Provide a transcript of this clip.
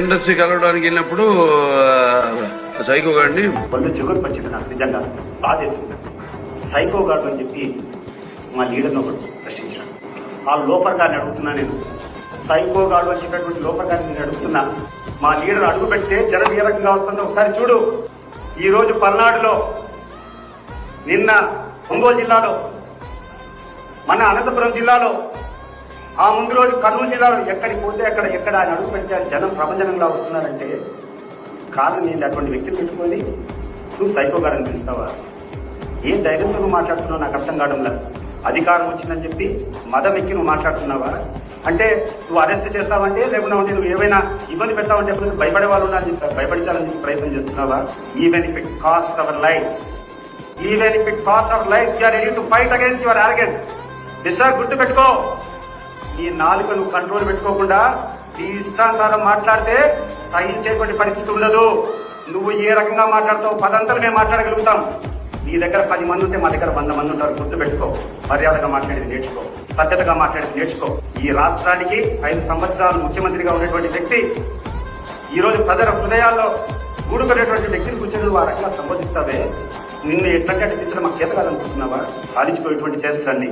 Industry కలవడానికి వెళ్ళినప్పుడు psycho గాడిని పళ్ళు చిగురు వచ్చింది నాకు నిజంగా బాధేసింది. సైకో గాడు అని చెప్పి మా లీడర్ని ఒకడు ప్రశ్నించాడు ఆ లోపర్ గారిని అడుగుతున్నా నేను. సైకో గాడు అని చెప్పినటువంటి లోపర్ గారిని నేను అడుగుతున్నా. మా లీడర్ అడుగు పెడితే జనం ఏ రకంగా వస్తుందో ఒకసారి చూడు. ఈ రోజు పల్నాడులో నిన్న ఒంగోలు జిల్లాలో మన అనంతపురం జిల్లాలో ఆ ముందు రోజు కర్నూలు జిల్లాలో ఎక్కడికి పోతే అక్కడ ఎక్కడ ఆయన అడుగు పెడితే జనం ప్రపంచంగా వస్తున్నారంటే కారణం నేను అటువంటి వ్యక్తిని పెట్టుకొని నువ్వు సైకోగాడని పిలుస్తావా? ఏ ధైర్యంతో నువ్వు మాట్లాడుతున్నావు? నాకు అర్థం కావడంలా అధికారం వచ్చిందని చెప్పి మదం ఎక్కి నువ్వు మాట్లాడుతున్నావా? అంటే నువ్వు అరెస్ట్ చేస్తావంటే లేకుండా ఉంటే నువ్వు ఏమైనా ఇబ్బంది పెడతావంటే ఎప్పుడు భయపడే వాళ్ళు ఉన్నారని చెప్పి భయపడించాలని చెప్పి ప్రయత్నం చేస్తున్నావా? Even if it cost our life even if it cost our life you are ready to fight against your organs disturb గుర్తు పెట్టుకో ఈ నాలుక నువ్వు కంట్రోల్ పెట్టుకోకుండా ఈ ఇష్టానుసారం మాట్లాడితే సహించేటువంటి పరిస్థితి ఉండదు. నువ్వు ఏ రకంగా మాట్లాడతావు పదంతలు మేము మాట్లాడగలుగుతాం. నీ దగ్గర పది మంది ఉంటే మా దగ్గర వంద మంది ఉంటారు. గుర్తు పెట్టుకో మర్యాదగా మాట్లాడేది నేర్చుకో. సభ్యతగా మాట్లాడేది నేర్చుకో. ఈ రాష్ట్రానికి ఐదు సంవత్సరాలు ముఖ్యమంత్రిగా ఉన్నటువంటి వ్యక్తి ఈ రోజు ప్రజల హృదయాల్లో గూడుకునేటువంటి వ్యక్తిని కూర్చొని నువ్వు ఆ రకంగా సంబోధిస్తావే? నిన్ను ఎట్లంటే అట్లా మాకు చేత కాదనుకుంటున్నావా సాధించుకో ఇటువంటి చేష్టలన్నీ.